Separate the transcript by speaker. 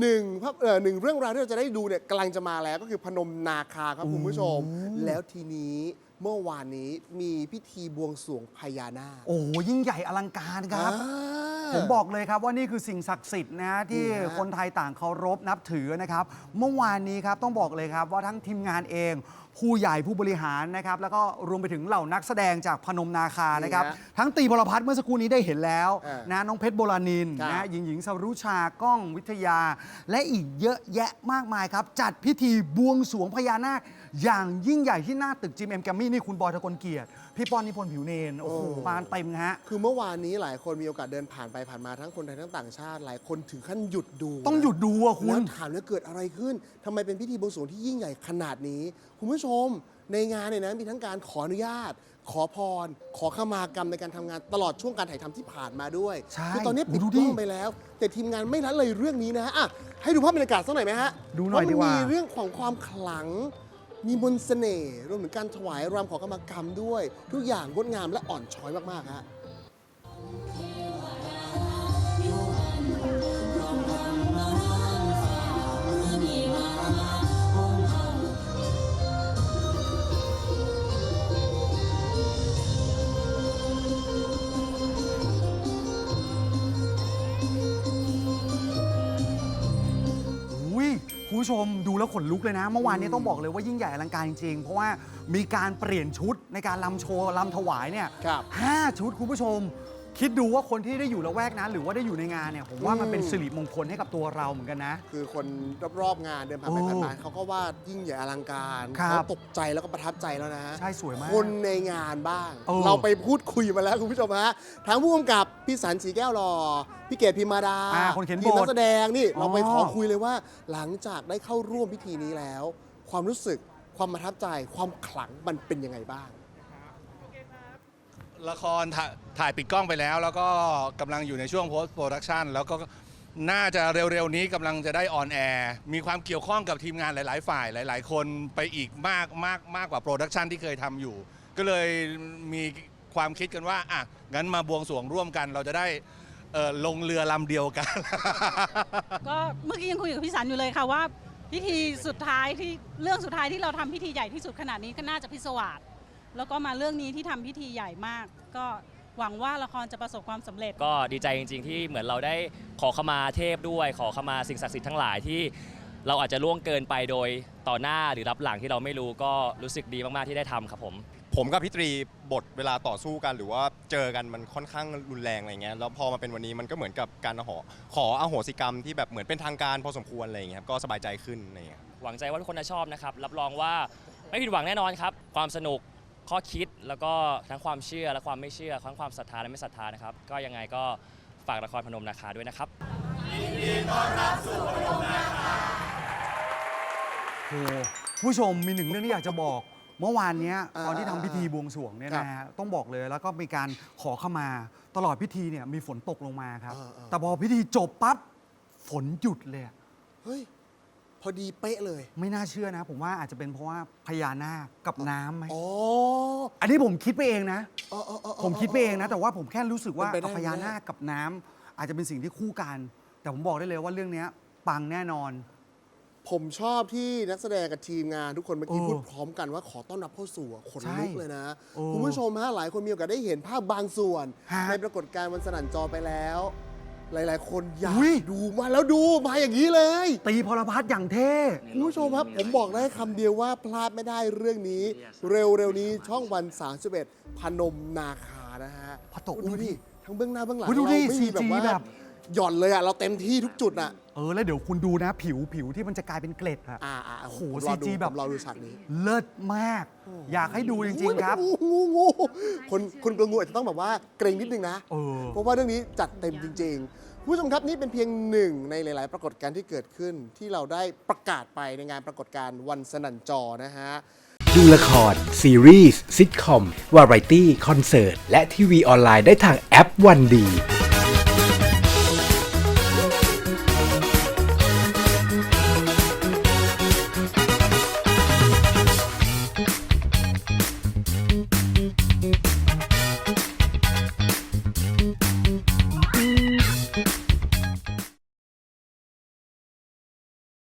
Speaker 1: หนึ่งภาพเอ่อหนึ่งเรื่องราวที่เราจะได้ดูเนี่ยกำลังจะมาแล้วก็คือพนมนาคาครับคุณผู้ชม แล้วทีนี้เมื่อวานนี้มีพิธีบวงสรวงพญานาค
Speaker 2: โอ้โหยิ่งใหญ่อลังการครับ
Speaker 1: อ่า
Speaker 2: ผมบอกเลยครับว่านี่คือสิ่งศักดิ์สิทธิ์นะที่
Speaker 1: นี่ฮะ
Speaker 2: คนไทยต่างเคารพนับถือนะครับ เมื่อวานนี้ครับต้องบอกเลยครับว่าทั้งทีมงานเอง ผู้ใหญ่ผู้บริหารนะครับแล้วก็รวมไปถึงเหล่านักแสดงจากพนมนาคานะครับ
Speaker 1: นี่ฮะ
Speaker 2: ทั้งตีพลพัฒน์เมื่อสักครู่นี้ได้เห็นแล้ว
Speaker 1: อ่าน
Speaker 2: นะน้องเพชรโบราณิน
Speaker 1: ครับ
Speaker 2: นะหญิงหญิงสรุชาก้องวิทยา และอีกเยอะแยะมากมายครับ จัดพิธีบวงสรวงพญานาค อย่างยิ่งใหญ่ที่หน้าตึกจิมเอ็มแกมมี่นี่คุณบอยทะกลเกียรติพี่ป้อนนิพนธ์ผิวเนนโอ้โหมาเต็มนะฮะ
Speaker 1: คือเมื่อวานนี้หลายคนมีโอกาสเดินผ่านไปผ่านมาทั้งคนไทยทั้งต่างชาติหลายคนถึงขั้นหยุดดู
Speaker 2: ต้อง
Speaker 1: นะ
Speaker 2: หยุดดูอะคุ
Speaker 1: แล้ว
Speaker 2: ณ
Speaker 1: ถามแล้วเกิดอะไรขึ้นทำไมเป็นพิธีบวงสรวงที่ยิ่งใหญ่ขนาดนี้ คุณผู้ชมในงานเนี่ยนะมีทั้งการขออนุญาต ขอพร ขอขมากรรมในการทำงานตลอดช่วงการถ่ายทำที่ผ่านมาด้วย
Speaker 2: ใช่
Speaker 1: คืตอนนี้ปิด
Speaker 2: ดู
Speaker 1: ก
Speaker 2: ดิ
Speaker 1: ล้องไปแล้ว แต่ทีมงานไม่ละเลยเรื่องนี้นะฮะอะให้ดูภาพบรรยากาศสักหน่อยไหมฮะ
Speaker 2: ดูหน่อย
Speaker 1: เพระ
Speaker 2: ดีกว่า
Speaker 1: มีเรื่องของความขลัง มีมนต์เสน่ห์รวมถึงการถวายรำขอขมากรรมด้วย ทุกอย่างงดงามและอ่อนช้อยมากๆฮะ
Speaker 2: คุณผู้ชมดูแล้วขนลุกเลยนะ เมื่อวานนี้ต้องบอกเลยว่ายิ่งใหญ่อลังการจริงๆ เพราะว่ามีการเปลี่ยนชุดในการลำโชว์ลำถวายเนี่ย
Speaker 1: ครับ
Speaker 2: ห้าชุดคุณผู้ชม คิดดูว่าคนที่ได้อยู่ละแวกนั้น หรือว่าได้อยู่ในงานเนี่ยผมว่ามันเป็น
Speaker 1: อืม
Speaker 2: สิริมงคลให้กับตัวเราเหมือนกันนะ
Speaker 1: คือคนรอบๆงานเดินผ่านไป
Speaker 2: โอ้
Speaker 1: ผ่านมาเขาก็ว่ายิ่งใหญ่อลังการ
Speaker 2: ครับ
Speaker 1: เขาตกใจแล้วก็ประทับใจแล้วนะ
Speaker 2: ใช่สวยมาก
Speaker 1: คนในงานบ้าง
Speaker 2: เออ
Speaker 1: เราไปพูดคุยมาแล้วคุณผู้ชมฮะทั้งผู้กำกับพี่สันสีแก้วหล่อพี่เกดพิมมาดา
Speaker 2: อ่าคนเขียน
Speaker 1: ทีม
Speaker 2: บท
Speaker 1: นักแสดงนี่
Speaker 2: อ๋อ
Speaker 1: เราไปขอคุยเลยว่า หลังจากได้เข้าร่วมพิธีนี้แล้ว ความรู้สึกความประทับใจความขลังมันเป็นยังไงบ้าง
Speaker 3: ละครถ่าถ่ายปิดกล้องไปแล้ว แล้วก็กำลังอยู่ในช่วง post production แล้วก็น่าจะเร็วๆนี้กำลังจะได้ออนแอร์มีความเกี่ยวข้องกับทีมงานหลาย ๆ ฝ่ายหลาย ๆ คนไปอีกมากมากมากกว่าโปรดักชันที่เคยทำอยู่ ก็เลยมีความคิดกันว่าอะงั้นมาบวงสรวงร่วมกันเราจะได้เอ่อลงเรือลำเดียวกัน
Speaker 4: ก็เมื่อกี้ยังคุยกับพี่สันอยู่เลยค่ะว่า พิธีสุดท้ายที่เรื่องสุดท้ายที่เราทำพิธีใหญ่ที่สุดขนาดนี้ก็น่าจะพิศวาส แล้วก็มาเรื่องนี้ที่ทำพิธีใหญ่มาก ก็หวังว่าละครจะประสบความสำเร็จ
Speaker 5: ก็ดีใจจริง ๆ ที่เหมือนเราได้ขอขมาเทพด้วย ขอขมาสิ่งศักดิ์สิทธิ์ทั้งหลายที่เราอาจจะล่วงเกินไปโดยต่อหน้าหรือรับหลังที่เราไม่รู้ก็รู้สึกดีมากๆที่ได้ทำครับผม
Speaker 6: ผมกับพี่ตรีบทเวลาต่อสู้กัน หรือว่าเจอกันมันค่อนข้างรุนแรงอะไรเงี้ยแล้วพอมาเป็นวันนี้มันก็เหมือนกับการขอขออโหสิกรรมที่แบบเหมือนเป็นทางการพอสมควรอะไรเงี้ยครับก็สบายใจขึ้นอะไรเงี้ย
Speaker 5: หวังใจว่าทุกคนจะชอบนะครับ รับรองว่าไม่ผิดหวังแน่นอนครับ ความสนุก ข้อคิดแล้วก็ทั้งความเชื่อและความไม่เชื่อทั้งความศรัทธาและไม่ศรัทธานะครับ ก็ยังไงก็ฝากละครพนมนาคาด้วยนะครับ
Speaker 2: โอ้โหผู้ชมมีหนึ่งเรื่องที่อยากจะบอกเมื่อวานเนี้ย
Speaker 1: อ่า
Speaker 2: ตอนที่ทำพิธีบวงสรวงเนี่ย
Speaker 1: ครับ
Speaker 2: นะฮะต้องบอกเลยแล้วก็มีการขอขมาตลอดพิธีเนี่ยมีฝนตกลงมาครับ
Speaker 1: อ่าอ่า
Speaker 2: แต่พอพิธีจบปั๊บฝนหยุดเลยอะ
Speaker 1: เฮ้ยพ อดีเป๊ะเลย
Speaker 2: ไม่น่าเชื่อนะ ผมว่าอาจจะเป็นเพราะว่าพญานาคกับน้ำไหม
Speaker 1: อ๋อ
Speaker 2: อันนี้ผมคิดไปเองนะ
Speaker 1: อ๋ออ๋ออ๋อ
Speaker 2: ผมคิดไปเองนะ แต่ว่าผมแค่รู้สึกว่า
Speaker 1: เป็นไปได้
Speaker 2: พญานาคกับน้ำอาจจะเป็นสิ่งที่คู่กัน แต่ผมบอกได้เลยว่าเรื่องเนี้ยปังแน่นอน
Speaker 1: ผมชอบที่นักแสดงกับทีมงานทุกคนเมื่อกี้
Speaker 2: เออ
Speaker 1: พูดพร้อมกันว่าขอต้อนรับเข้าสู่อะขน
Speaker 2: ใช่
Speaker 1: ลุกเลยนะ
Speaker 2: เออ
Speaker 1: คุณผู้ชมฮะหลายคนมีโอกาสได้เห็นภาพบางส่วน
Speaker 2: ฮะ
Speaker 1: ในปรากฏการณ์วันสนั่นจอไปแล้ว หลาย ๆ คนอยาก
Speaker 2: อุ๊ย
Speaker 1: ดูมาแล้วดูมาอย่างนี้เลย
Speaker 2: ตีพลพัฒน์อย่างเท่
Speaker 1: คุณผู้ชมครับ ผมบอกได้คำเดียวว่าพลาดไม่ได้เรื่องนี้ เร็ว ๆ นี้ช่องวัน 31 พนมนาคานะฮะ
Speaker 2: พอตก
Speaker 1: ดูดิทั้งเบื้องหน้าเบื้องหลัง
Speaker 2: อุ๊ยดู
Speaker 1: เรา
Speaker 2: ดิ
Speaker 1: ไม่มีแบบ
Speaker 2: CG
Speaker 1: ว่า
Speaker 2: แบบ
Speaker 1: หย่อนเลยอะ เราเต็มที่ทุกจุดอะ
Speaker 2: เออแล้วเดี๋ยวคุณดูนะผิวผิวที่มันจะกลายเป็นเกล็ดอะ
Speaker 1: อ่าอ่า
Speaker 2: โอ้โห
Speaker 1: ผมรอดู
Speaker 2: CG แบบ
Speaker 1: ผมรอดูฉากนี้
Speaker 2: เลิศมาก อยากให้ดูจริง ๆ ครับ
Speaker 1: งูงูงูคนคนกลัวงูอาจจะต้องแบบว่าเกรงนิดนึงนะ
Speaker 2: เออ
Speaker 1: เพราะว่าเรื่องนี้จัดเต็มจริงๆผู้ชมครับนี่เป็นเพียงหนึ่งในหลาย ๆ ปรากฏการณ์ที่เกิดขึ้น ที่เราได้ประกาศไปในงานปรากฏการณ์วันสนั่นจอนะฮะ
Speaker 7: ดูละคร ซีรีส์ซิทคอม วาไรตี้ คอนเสิร์ต และทีวีออนไลน์ได้ทางแอปวันดี